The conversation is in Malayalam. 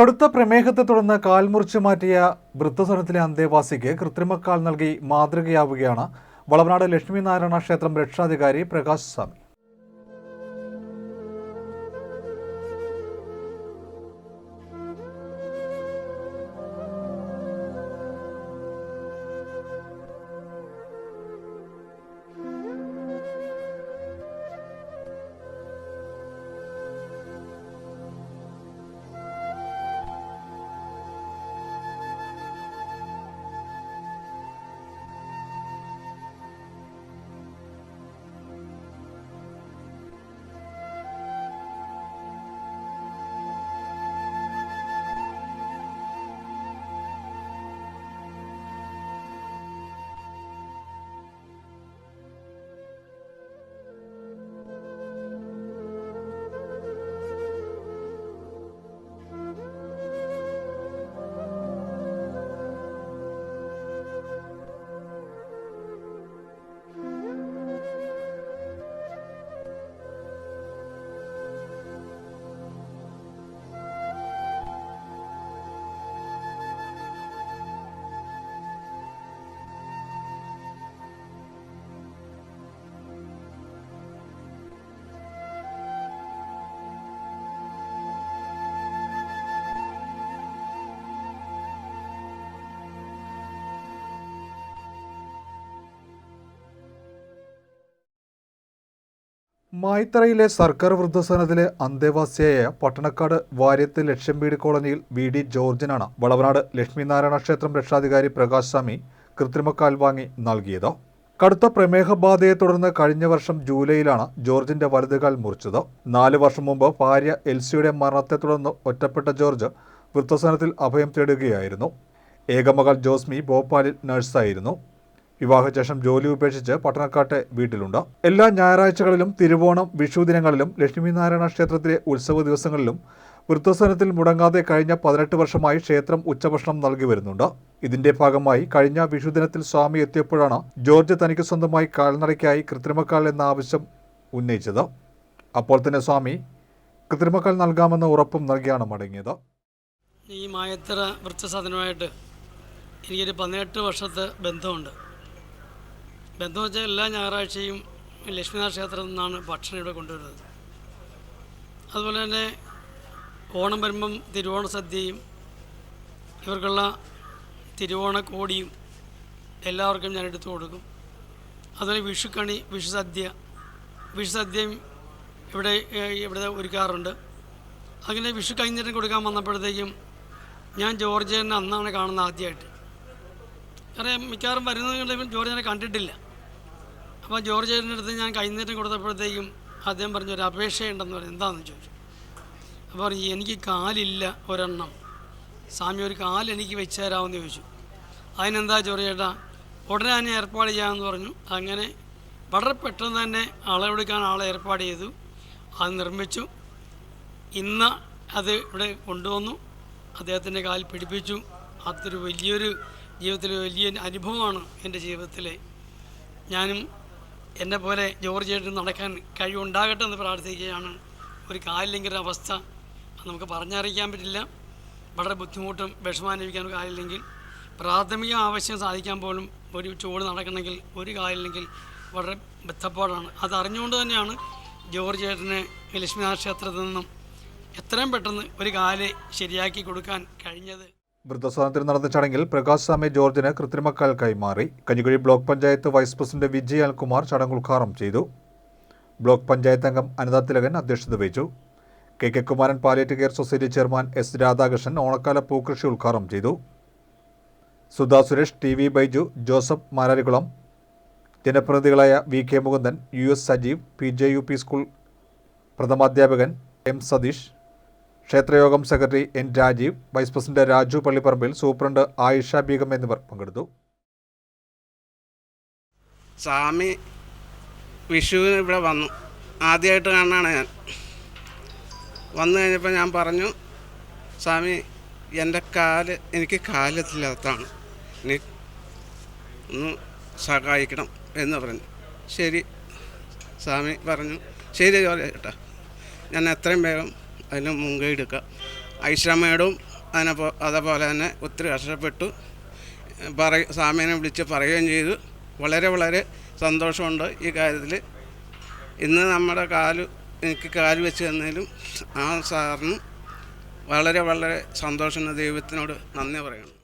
കടുത്ത പ്രമേഹത്തെ തുടർന്ന് കാൽ മുറിച്ചു മാറ്റിയ വൃദ്ധസ്വനത്തിലെ അന്തേവാസിക്ക് കൃത്രിമക്കാൽ നൽകി മാതൃകയാവുകയാണ്. വളവനാട് ലക്ഷ്മിനാരായണ ക്ഷേത്രം രക്ഷാധികാരി പ്രകാശ് സ്വാമി. മായിത്തറയിലെ സർക്കാർ വൃദ്ധസദനത്തിലെ അന്തേവാസിയായ പട്ടണക്കാട് വാര്യത്ത് ലക്ഷം വീട് കോളനിയിൽ വി ഡി ജോർജിനാണ് വളവനാട് ലക്ഷ്മിനാരായണ ക്ഷേത്രം രക്ഷാധികാരി പ്രകാശ് സ്വാമി കൃത്രിമക്കാൽ വാങ്ങി നൽകിയത്. കടുത്ത പ്രമേഹബാധയെ തുടർന്ന് കഴിഞ്ഞ വർഷം ജൂലൈയിലാണ് ജോർജിന്റെ വലതുകാൽ മുറിച്ചത്. നാല് വർഷം മുമ്പ് ഭാര്യ എൽസിയുടെ മരണത്തെ തുടർന്ന് ഒറ്റപ്പെട്ട ജോർജ് വൃദ്ധസദനത്തിൽ അഭയം തേടുകയായിരുന്നു. ഏകമകൾ ജോസ്മി ഭോപ്പാലിൽ നഴ്സായിരുന്നു. വിവാഹശേഷം ജോലി ഉപേക്ഷിച്ച് പട്ടണക്കാട്ടെ വീട്ടിലുണ്ട്. എല്ലാ ഞായറാഴ്ചകളിലും തിരുവോണം വിഷു ദിനങ്ങളിലും ലക്ഷ്മിനാരായണ ക്ഷേത്രത്തിലെ ഉത്സവ ദിവസങ്ങളിലും വൃദ്ധസനത്തിൽ മുടങ്ങാതെ കഴിഞ്ഞ പതിനെട്ട് വർഷമായി ക്ഷേത്രം ഉച്ചഭക്ഷണം നൽകി വരുന്നുണ്ട്. ഇതിന്റെ ഭാഗമായി കഴിഞ്ഞ വിഷുദിനത്തിൽ സ്വാമി എത്തിയപ്പോഴാണ് ജോർജ് തനിക്ക് സ്വന്തമായി കാൽനടയ്ക്കായി കൃത്രിമക്കാൽ എന്ന ആവശ്യം ഉന്നയിച്ചത്. അപ്പോൾ തന്നെ സ്വാമി കൃത്രിമക്കാൽ നൽകാമെന്ന ഉറപ്പും നൽകിയാണ് മടങ്ങിയത്. ഈ മായത്തറ വൃദ്ധസാധനമായിട്ട് എനിക്കൊരു പതിനെട്ട് വർഷത്തെ ബന്ധമുണ്ട്. ബന്ധം വെച്ചാൽ എല്ലാ ഞായറാഴ്ചയും ലക്ഷ്മിനാഥ ക്ഷേത്രത്തിൽ നിന്നാണ് ഭക്ഷണം ഇവിടെ കൊണ്ടുവരുന്നത്. അതുപോലെ തന്നെ ഓണം വരുമ്പം തിരുവോണ സദ്യയും ഇവർക്കുള്ള തിരുവോണ കോടിയും എല്ലാവർക്കും ഞാൻ എടുത്തു കൊടുക്കും. അതുപോലെ വിഷുക്കണി വിഷു സദ്യ വിഷു സദ്യയും ഇവിടെ ഇവിടെ ഒരുക്കാറുണ്ട്. അങ്ങനെ വിഷു കഴിഞ്ഞിട്ട് കൊടുക്കാൻ വന്നപ്പോഴത്തേക്കും ഞാൻ ജോർജിയനെ അന്നാണ് കാണുന്നത് ആദ്യമായിട്ട്. കാരണം മിക്കവാറും വരുന്നത് ജോർജിയനെ കണ്ടിട്ടില്ല. അപ്പോൾ ജോർജ് ചേട്ടന്റെ അടുത്ത് ഞാൻ കൈനീട്ടം കൊടുത്തപ്പോഴത്തേക്കും അദ്ദേഹം പറഞ്ഞു ഒരു അപേക്ഷയുണ്ടെന്ന് പറഞ്ഞു. എന്താണെന്ന് ചോദിച്ചു? അപ്പോൾ പറഞ്ഞു എനിക്ക് കാലില്ല ഒരെണ്ണം. സ്വാമി ഒരു കാൽ എനിക്ക് വെച്ച് തരാമെന്ന് ചോദിച്ചു. അതിനെന്താ ജോർജ് ചേട്ടാ? ഉടനെ തന്നെ ഏർപ്പാട് ചെയ്യാമെന്ന് പറഞ്ഞു. അങ്ങനെ വളരെ പെട്ടെന്ന് തന്നെ അളവെടുക്കാൻ ആളെ ഏർപ്പാട് ചെയ്തു. അത് നിർമ്മിച്ചു. ഇന്ന് അത് ഇവിടെ കൊണ്ടുവന്നു. അദ്ദേഹത്തിന്റെ കാൽ പിടിപ്പിച്ചു. അതൊരു വലിയൊരു ജീവിതത്തിലെ വലിയ അനുഭവമാണ് എന്റെ ജീവിതത്തിലെ. ഞാനും എന്നെ പോലെ ജോർജിയായിട്ട് നടക്കാൻ കഴിവുണ്ടാകട്ടെ എന്ന് പ്രാർത്ഥിക്കുകയാണ്. ഒരു കാലില്ലെങ്കിൽ അവസ്ഥ നമുക്ക് പറഞ്ഞറിയിക്കാൻ പറ്റില്ല. വളരെ ബുദ്ധിമുട്ടും വിഷമാനുഭവിക്കാൻ കാലില്ലെങ്കിൽ പ്രാഥമിക ആവശ്യം സാധിക്കാൻ പോലും ഒരു ചൂട് നടക്കണമെങ്കിൽ ഒരു കാലില്ലെങ്കിൽ വളരെ ബന്ധപ്പാടാണ് അത് അറിഞ്ഞുകൊണ്ട് തന്നെയാണ് ജോർജ് ചേട്ടനെ ലക്ഷ്മിനാഥ ക്ഷേത്രത്തിൽ നിന്നും എത്രയും പെട്ടെന്ന് ഒരു കാൽ ശരിയാക്കി കൊടുക്കാൻ കഴിഞ്ഞത്. വൃദ്ധസദനത്തിൽ നടന്ന ചടങ്ങിൽ പ്രകാശ് സ്വാമി ജോർജിന് കൃത്രിമക്കാൽ കൈമാറി. Kanjikuzhi block panchayat vice president Vijay അൽകുമാർ ചടങ്ങ് ഉദ്ഘാടനം ചെയ്തു. ബ്ലോക്ക് പഞ്ചായത്ത് അംഗം അനിത തിലകൻ അധ്യക്ഷത വഹിച്ചു. K K Kumaran palliative care society chairman S Radhakrishnan ഓണക്കാല പൂക്കൃഷി ഉദ്ഘാടനം ചെയ്തു. Sudha Suresh T V Baiju Joseph Mararikulam. ജനപ്രതിനിധികളായ V K Mukundan U S Sajeev P J U P school പ്രഥമാധ്യാപകൻ M Satheesh ക്ഷേത്രയോഗം secretary N Rajeev vice president Raju Pallipparambil superintendent Ayisha Beegum എന്നിവർ പങ്കെടുത്തു. സ്വാമി വിഷുവിന് ഇവിടെ വന്നു. ആദ്യമായിട്ട് കാണാണ് ഞാൻ. വന്നു കഴിഞ്ഞപ്പോൾ ഞാൻ പറഞ്ഞു സ്വാമി എന്റെ കാൽ എനിക്ക് കാലത്തില്ലാത്തതാണ്. നീ ഒന്ന് സഹായിക്കണം എന്ന് പറഞ്ഞു. ശരി സ്വാമി പറഞ്ഞു. ശരി ജോലി ചേട്ടാ ഞാൻ എത്രയും വേഗം അതിന് മുൻകൈ എടുക്കുക. ഐഷ മേഡവും അതിനപ്പോ അതേപോലെ തന്നെ ഒത്തിരി കഷ്ടപ്പെട്ടു. പറ സാമീനെ വിളിച്ച് പറയുകയും ചെയ്തു. വളരെ വളരെ സന്തോഷമുണ്ട് ഈ കാര്യത്തിൽ ഇന്ന് നമ്മുടെ കാൽ എനിക്ക് കാൽ വെച്ച് തന്നതിലും ആ സാറിന് വളരെ വളരെ സന്തോഷം. ദൈവത്തിനോട് നന്ദി പറയണം